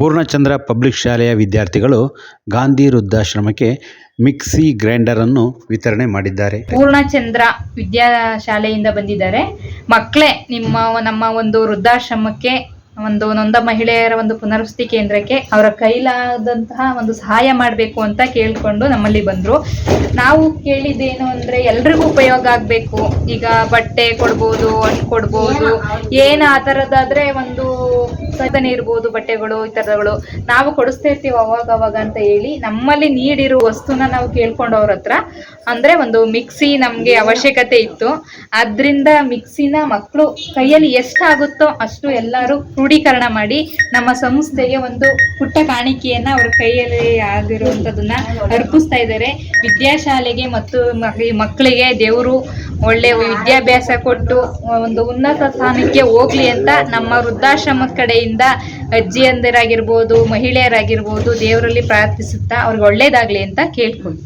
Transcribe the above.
Purnachandra public ಶಾಲೆಯ ವಿದ್ಯಾರ್ಥಿಗಳು Gandhi ವೃದ್ಧಾಶ್ರಮಕ್ಕೆ mixie grinder ಅನ್ನು ವಿತರಣೆ ಮಾಡಿದ್ದಾರೆ. ಪೂರ್ಣಚಂದ್ರ ವಿದ್ಯಾಶಾಲೆಯಿಂದ ಬಂದಿದ್ದಾರೆ. ಮಕ್ಕಳೇ, ನಿಮ್ಮ ನಮ್ಮ ಒಂದು ವೃದ್ಧಾಶ್ರಮಕ್ಕೆ ಒಂದು ನೊಂದ ಮಹಿಳೆಯರ ಒಂದು ಪುನರ್ವಸತಿ ಕೇಂದ್ರಕ್ಕೆ ಅವರ ಕೈಲಾದಂತಹ ಒಂದು ಸಹಾಯ ಮಾಡಬೇಕು ಅಂತ ಕೇಳಿಕೊಂಡು ನಮ್ಮಲ್ಲಿ ಬಂದರು. ನಾವು ಕೇಳಿದ್ದೇನು ಅಂದರೆ ಎಲ್ರಿಗೂ ಉಪಯೋಗ ಆಗಬೇಕು. ಈಗ ಬಟ್ಟೆ ಕೊಡ್ಬೋದು, ಹಣ್ಣು ಕೊಡ್ಬೋದು. ಏನು ಆ ಥರದ್ದಾದರೆ ಒಂದು ಸಾಧನೆ ಇರ್ಬೋದು, ಬಟ್ಟೆಗಳು ಈ ಥರಗಳು ನಾವು ಕೊಡಿಸ್ತಾ ಇರ್ತೀವಿ ಅವಾಗ ಅವಾಗ ಅಂತ ಹೇಳಿ ನಮ್ಮಲ್ಲಿ ನೀಡಿರೋ ವಸ್ತುನ ನಾವು ಕೇಳ್ಕೊಂಡು ಅವ್ರ ಹತ್ರ. ಅಂದರೆ ಒಂದು ಮಿಕ್ಸಿ ನಮಗೆ ಅವಶ್ಯಕತೆ ಇತ್ತು. ಅದರಿಂದ ಮಿಕ್ಸಿನ ಮಕ್ಕಳು ಕೈಯಲ್ಲಿ ಎಷ್ಟಾಗುತ್ತೋ ಅಷ್ಟು ಎಲ್ಲರೂ ಕ್ರೋಢೀಕರಣ ಮಾಡಿ ನಮ್ಮ ಸಂಸ್ಥೆಗೆ ಒಂದು ಪುಟ್ಟ ಕಾಣಿಕೆಯನ್ನ ಅವ್ರ ಕೈಯಲ್ಲಿ ಆಗಿರುವಂಥದ್ದನ್ನು ಅರ್ಪಿಸ್ತಾ ಇದ್ದಾರೆ. ವಿದ್ಯಾಶಾಲೆಗೆ ಮತ್ತು ಮಕ್ಕಳಿಗೆ, ದೇವರು ಒಳ್ಳೆ ವಿದ್ಯಾಭ್ಯಾಸ ಕೊಟ್ಟು, ಒಂದು ಉನ್ನತ ಸ್ಥಾನಕ್ಕೆ ಹೋಗ್ಲಿ ಅಂತ ನಮ್ಮ ವೃದ್ಧಾಶ್ರಮದ ಕಡೆಯಿಂದ ಅಜ್ಜಿಯಂದಿರಾಗಿರ್ಬೋದು, ಮಹಿಳೆಯರಾಗಿರ್ಬೋದು ದೇವರಲ್ಲಿ ಪ್ರಾರ್ಥಿಸುತ್ತಾ ಅವ್ರಿಗೆ ಒಳ್ಳೇದಾಗ್ಲಿ ಅಂತ ಕೇಳ್ಕೊಂಡು.